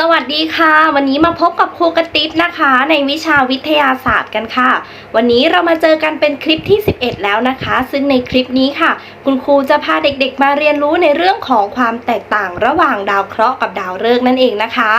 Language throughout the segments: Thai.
สวัสดีค่ะ วันนี้มาพบกับครูกระติบนะคะ ในวิชาวิทยาศาสตร์กันค่ะ วันนี้เรามาเจอกันเป็นคลิปที่ 11 แล้วนะคะ ซึ่งในคลิปนี้ค่ะ คุณครูจะพาเด็กๆมาเรียนรู้ในเรื่องของความแตกต่างระหว่างดาวเคราะห์กับดาวฤกษ์นั่นเองนะคะ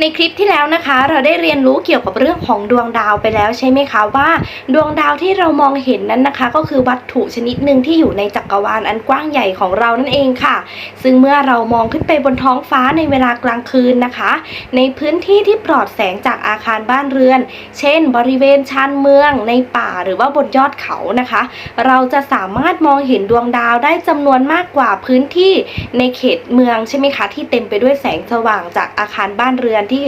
ในคลิปที่แล้วนะคะ เราได้เรียนรู้เกี่ยวกับเรื่องของดวงดาวไปแล้วใช่ไหมคะว่า ดวงดาวที่เรามองเห็นนั้นนะคะ ก็คือวัตถุชนิดหนึ่งที่อยู่ในจักรวาลอันกว้างใหญ่ของเรานั่นเองค่ะ ซึ่งเมื่อเรามองขึ้นไปบนท้องฟ้าในเวลากลางคืนนะคะ ในพื้นที่ที่ปลอดแสงจากอาคารบ้านเรือน เช่น บริเวณชานเมืองในป่าหรือว่าบนยอดเขานะคะ เราจะสามารถมองเห็นดวงดาวได้จำนวนมากกว่าพื้นที่ในเขตเมืองใช่ไหมคะที่เต็มไปด้วยแสงสว่างจากอาคารบ้านเรือนที่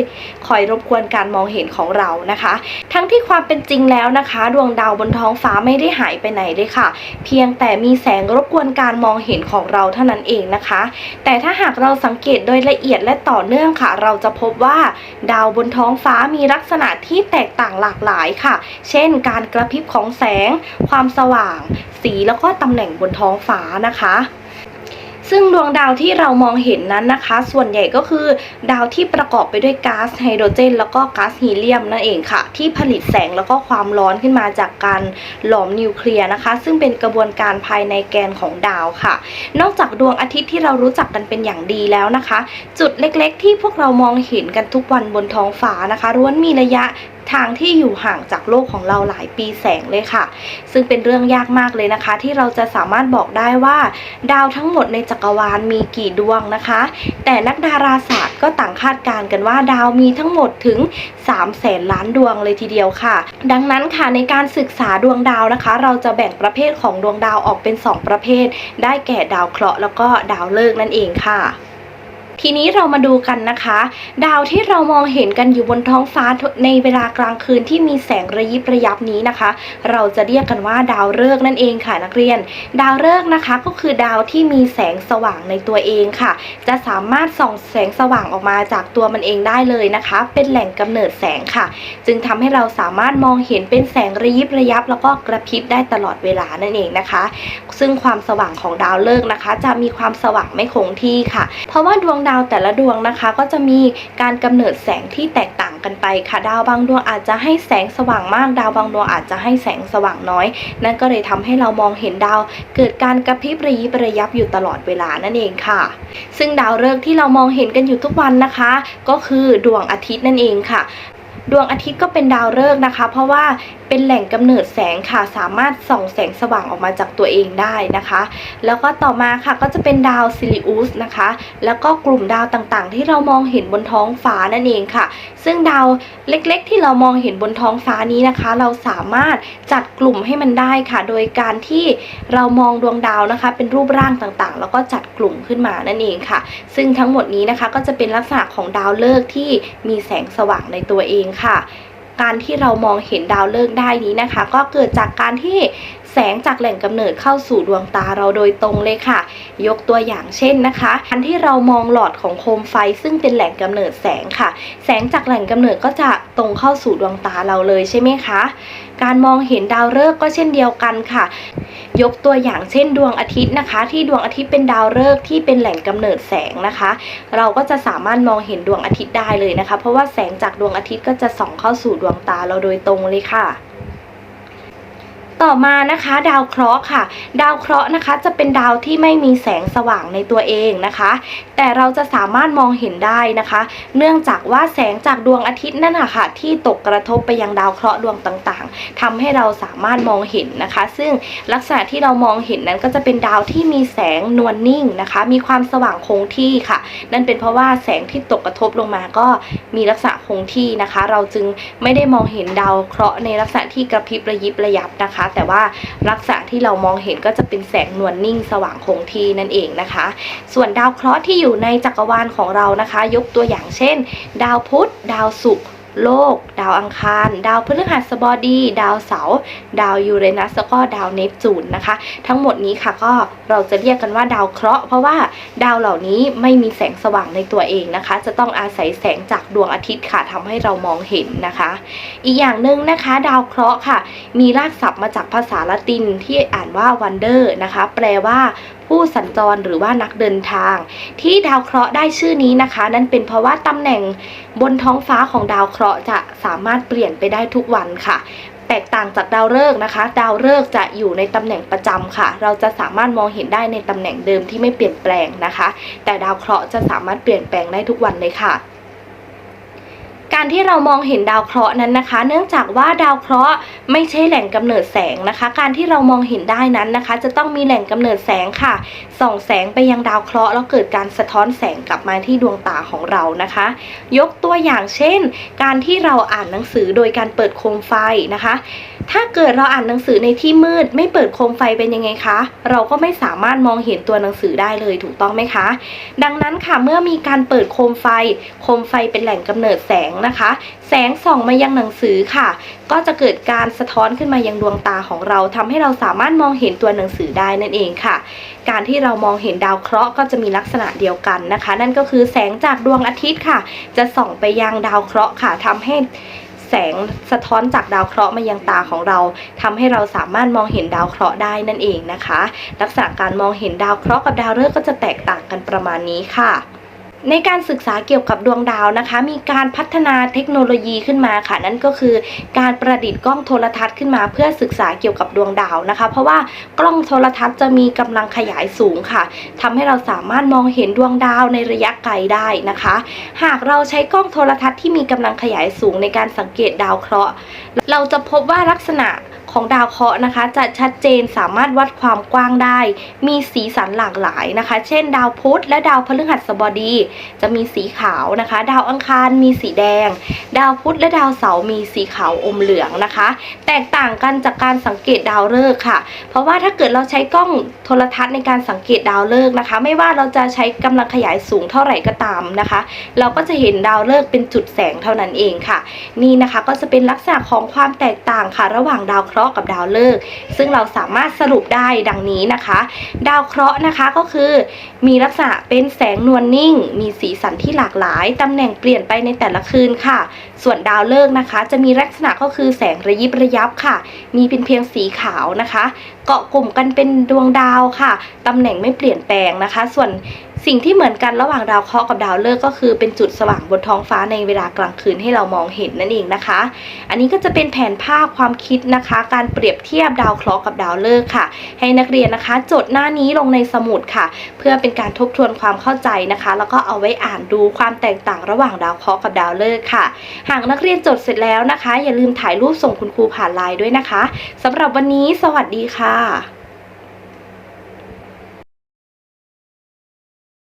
คอยรบกวนการมองเห็นของเรานะคะ ทั้งที่ความเป็นจริงแล้วนะคะ ดวงดาวบนท้องฟ้าไม่ได้หายไปไหนเลยค่ะ เพียงแต่มีแสงรบกวนการมองเห็นของเราเท่านั้นเองนะคะ แต่ถ้าหากเราสังเกตโดยละเอียดและต่อเนื่องค่ะ เราจะพบว่าดาวบนท้องฟ้ามีลักษณะที่แตกต่างหลากหลายค่ะ เช่น การกระพริบของแสง ความสว่าง สีแล้วก็ตำแหน่งบนท้องฟ้านะคะ ซึ่งดวงดาวที่เรามองเห็นนั้นนะคะ ส่วนใหญ่ก็คือ ดาวที่ประกอบไปด้วยก๊าซไฮโดรเจน แล้วก็ก๊าซฮีเลียมนั่นเองค่ะ ที่ผลิตแสงแล้วก็ความร้อนขึ้นมาจากการหลอมนิวเคลียร์นะคะ ซึ่งเป็นกระบวนการภายในแกนของดาวค่ะ นอกจากดวงอาทิตย์ที่เรารู้จักกันเป็นอย่างดีแล้วนะคะ จุดเล็กๆ ที่พวกเรามองเห็นกันทุกวันบนท้องฟ้านะคะล้วนมีระยะ ทางที่อยู่ห่างจากโลกของเราหลายปีแสงเลยค่ะ ซึ่งเป็นเรื่องยากมากเลยนะคะ ที่เราจะสามารถบอกได้ว่า ดาวทั้งหมดในจักรวาลมีกี่ดวงนะคะ แต่นักดาราศาสตร์ก็ต่างคาดการณ์กันว่าดาวมีทั้งหมดถึง3แสนล้านดวงเลยทีเดียวค่ะ ดังนั้นค่ะในการศึกษาดวงดาวนะคะ เราจะแบ่งประเภทของดวงดาวออกเป็น 2 ประเภท ได้แก่ดาวเคราะห์แล้วก็ดาวฤกษ์นั่นเองค่ะ ทีนี้เรามาดูกันนะคะ ดาวที่เรามองเห็นกันอยู่บนท้องฟ้าในเวลากลางคืนที่มีแสงระยิบระยับนี้นะคะ เราจะเรียกกันว่าดาวฤกษ์นั่นเองค่ะนักเรียน ดาวฤกษ์นะคะก็คือดาวที่มีแสงสว่างในตัวเองค่ะ จะสามารถส่องแสงสว่างออกมาจากตัวมันเองได้เลยนะคะ เป็นแหล่งกำเนิดแสงค่ะ จึงทำให้เราสามารถมองเห็นเป็นแสงระยิบระยับ แล้วก็กระพริบได้ตลอดเวลานั่นเองนะคะ ซึ่งความสว่างของดาวฤกษ์นะคะ จะมีความสว่างไม่คงที่ค่ะ เพราะว่าดวงดาวาวแต่ละดวงนะคะ ก็จะมีการกำเนิดแสงที่แตกต่างกันไปค่ะ ดาวบางดวงอาจจะให้แสงสว่างมาก ดาวบางดวงอาจจะให้แสงสว่างน้อย นั่นก็เลยทำให้เรามองเห็นดาว เกิดการกระพริบระยิบระยับอยู่ตลอดเวลานั่นเองค่ะ ซึ่งดาวฤกษ์ที่เรามองเห็นกันอยู่ทุกวันนะคะ ก็คือดวงอาทิตย์นั่นเองค่ะ ดวงอาทิตย์ก็เป็นดาวฤกษ์นะคะ เพราะว่าเป็นแหล่งกำเนิดแสงค่ะ สามารถส่องแสงสว่างออกมาจากตัวเองได้นะคะ แล้วก็ต่อมาค่ะก็จะเป็นดาวซิลิอุสนะคะ แล้วก็กลุ่มดาวต่างๆ ที่เรามองเห็นบนท้องฟ้านั่นเองค่ะ ซึ่งดาวเล็กๆ ที่เรามองเห็นบนท้องฟ้านี้นะคะ เราสามารถจัดกลุ่มให้มันได้ค่ะ โดยการที่เรามองดวงดาวนะคะ เป็นรูปร่างต่างๆ แล้วก็จัดกลุ่มขึ้นมานั่นเองค่ะ ซึ่งทั้งหมดนี้นะคะก็จะเป็นลักษณะของดาวฤกษ์ที่มีแสงสว่างในตัวเองค่ะการที่เรามองเห็นดาวฤกษ์ได้นี้นะคะ ก็เกิดจากการที่ แสงจากแหล่งกำเนิดเข้าสู่ดวงตาเราโดยตรงเลยค่ะ ยกตัวอย่างเช่นนะคะการที่เรามองหลอดของโคมไฟซึ่งเป็นแหล่งกำเนิดแสงค่ะ แสงจากแหล่งกำเนิดก็จะตรงเข้าสู่ดวงตาเราเลยใช่ไหมคะ การมองเห็นดาวฤกษ์ก็เช่นเดียวกันค่ะ ยกตัวอย่างเช่นดวงอาทิตย์นะคะ ที่ดวงอาทิตย์เป็นดาวฤกษ์ที่เป็นแหล่งกำเนิดแสงนะคะ เราก็จะสามารถมองเห็นดวงอาทิตย์ได้เลยนะคะ เพราะว่าแสงจากดวงอาทิตย์ก็จะส่องเข้าสู่ดวงตาเราโดยตรงเลยค่ะ ต่อมานะคะดาวเคราะห์ค่ะ ดาวเคราะห์นะคะจะเป็นดาวที่ไม่มีแสงสว่างในตัวเองนะคะ แต่เราจะสามารถมองเห็นได้นะคะ เนื่องจากว่าแสงจากดวงอาทิตย์นั่นนะค่ะที่ตกกระทบไปยังดาวเคราะห์ดวงต่างๆทำให้เราสามารถมองเห็นนะคะ ซึ่งลักษณะที่เรามองเห็นนั้นก็จะเป็นดาวที่มีแสงนวลนิ่งนะคะ มีความสว่างคงที่ค่ะ นั่นเป็นเพราะว่าแสงที่ตกกระทบลงมาก็มีลักษณะคงที่นะคะ เราจึงไม่ได้มองเห็นดาวเคราะห์ในลักษณะที่กระพริบระยิบระยับนะคะแต่ว่าลักษณะที่เรามองเห็นก็จะเป็นแสงนวลนิ่งสว่างคงที่นั่นเองนะคะ ส่วนดาวเคราะห์ที่อยู่ในจักรวาลของเรานะคะ ยกตัวอย่างเช่น ดาวพุธ ดาวศุกร์ โลก ดาวอังคาร ดาวพฤหัสบดี ดาวเสาร์ดาวยูเรนัสแล้วก็ดาวเนปจูนนะคะ ทั้งหมดนี้ค่ะก็เราจะเรียกกันว่าดาวเคราะห์เพราะว่าดาวเหล่านี้ไม่มีแสงสว่างในตัวเองนะคะ จะต้องอาศัยแสงจากดวงอาทิตย์ค่ะทำให้เรามองเห็นนะคะ อีกอย่างหนึ่งนะคะ ดาวเคราะห์ค่ะ มีรากศัพท์มาจากภาษาละตินที่อ่านว่า wonder นะคะ แปลว่า ผู้สัญจรหรือว่านักเดินทาง ที่ดาวเคราะห์ได้ชื่อนี้นะคะ นั่นเป็นเพราะว่าตำแหน่งบนท้องฟ้าของดาวเคราะห์จะสามารถเปลี่ยนไปได้ทุกวันค่ะแตกต่างจากดาวฤกษ์นะคะ ดาวฤกษ์จะอยู่ในตำแหน่งประจำค่ะ เราจะสามารถมองเห็นได้ในตำแหน่งเดิมที่ไม่เปลี่ยนแปลงนะคะ แต่ดาวเคราะห์จะสามารถเปลี่ยนแปลงได้ทุกวันเลยค่ะ การที่เรามองเห็นดาวเคราะห์นั้นนะคะ เนื่องจากว่าดาวเคราะห์ไม่ใช่แหล่งกำเนิดแสงนะคะ การที่เรามองเห็นได้นั้นนะคะ จะต้องมีแหล่งกำเนิดแสงค่ะ ส่องแสงไปยังดาวเคราะห์แล้วเกิดการสะท้อนแสงกลับมาที่ดวงตาของเรานะคะ ยกตัวอย่างเช่น การที่เราอ่านหนังสือโดยการเปิดโคมไฟนะคะ ถ้าเกิดเราอ่านหนังสือในที่มืด ไม่เปิดโคมไฟเป็นยังไงคะ เราก็ไม่สามารถมองเห็นตัวหนังสือได้เลยถูกต้องไหมคะ ดังนั้นค่ะเมื่อมีการเปิดโคมไฟ โคมไฟเป็นแหล่งกำเนิดแสงนะคะ แสงส่องมายังหนังสือค่ะ ก็จะเกิดการสะท้อนขึ้นมายังดวงตาของเราทำให้เราสามารถมองเห็นตัวหนังสือได้นั่นเองค่ะ การที่เรามองเห็นดาวเคราะห์ก็จะมีลักษณะเดียวกันนะคะ นั่นก็คือแสงจากดวงอาทิตย์ค่ะ จะส่องไปยังดาวเคราะห์ค่ะทำให้ แสงสะท้อนจากดาวเคราะห์มายังตาของเราทำให้เราสามารถมองเห็นดาวเคราะห์ได้นั่นเองนะคะ ลักษณะการมองเห็นดาวเคราะห์กับดาวฤกษ์ก็จะแตกต่างกันประมาณนี้ค่ะ ในการศึกษาเกี่ยวกับดวงดาวนะคะ มีการพัฒนาเทคโนโลยีขึ้นมาค่ะ นั่นก็คือการประดิษฐ์กล้องโทรทัศน์ขึ้นมาเพื่อศึกษาเกี่ยวกับดวงดาวนะคะ เพราะว่ากล้องโทรทัศน์จะมีกำลังขยายสูงค่ะทำให้เราสามารถมองเห็นดวงดาวในระยะไกลได้นะคะ หากเราใช้กล้องโทรทัศน์ที่มีกำลังขยายสูงในการสังเกตดาวเคราะห์ เราจะพบว่าลักษณะ ของดาวเคราะห์นะคะ จะชัดเจนสามารถวัดความกว้างได้ มีสีสันหลากหลายนะคะ เช่น ดาวพุธและดาวพฤหัสบดี จะมีสีขาวนะคะ ดาวอังคารมีสีแดง ดาวพุธและดาวเสาร์มีสีขาวอมเหลืองนะคะ แตกต่างกันจากการสังเกตดาวฤกษ์ค่ะ เพราะว่าถ้าเกิดเราใช้กล้องโทรทัศน์ในการสังเกตดาวฤกษ์นะคะ ไม่ว่าเราจะใช้กำลังขยายสูงเท่าไหร่ก็ตามนะคะ เราก็จะเห็นดาวฤกษ์เป็นจุดแสงเท่านั้นเองค่ะ นี่นะคะก็จะเป็นลักษณะของความแตกต่างค่ะ ระหว่างดาวเคราะห์กับดาวฤกษ์ซึ่งเราสามารถสรุปได้ดังนี้นะคะ ดาวเคราะห์นะคะก็คือมีลักษณะเป็นแสงนวลนิ่ง มีสีสันที่หลากหลาย ตำแหน่งเปลี่ยนไปในแต่ละคืนค่ะ ส่วนดาวฤกษ์นะคะ จะมีลักษณะก็คือแสงระยิบระยับค่ะ มีเป็นเพียงสีขาวนะคะ เกาะกลุ่มกันเป็นดวงดาวค่ะ ตำแหน่งไม่เปลี่ยนแปลงนะคะ ส่วน สิ่งที่เหมือนกันระหว่างดาวเคราะห์กับดาวฤกษ์ก็คือเป็นจุดสว่างบนท้องฟ้าในเวลากลางคืนให้เรามองเห็นนั่นเองนะคะ อันนี้ก็จะเป็นแผนภาพความคิดนะคะ การเปรียบเทียบดาวเคราะห์กับดาวฤกษ์ค่ะ ให้นักเรียนนะคะจดหน้านี้ลงในสมุดค่ะ เพื่อเป็นการทบทวนความเข้าใจนะคะ แล้วก็เอาไว้อ่านดูความแตกต่างระหว่างดาวเคราะห์กับดาวฤกษ์ค่ะ หากนักเรียนจดเสร็จแล้วนะคะ อย่าลืมถ่ายรูปส่งคุณครูผ่านไลน์ด้วยนะคะสำหรับวันนี้สวัสดีค่ะ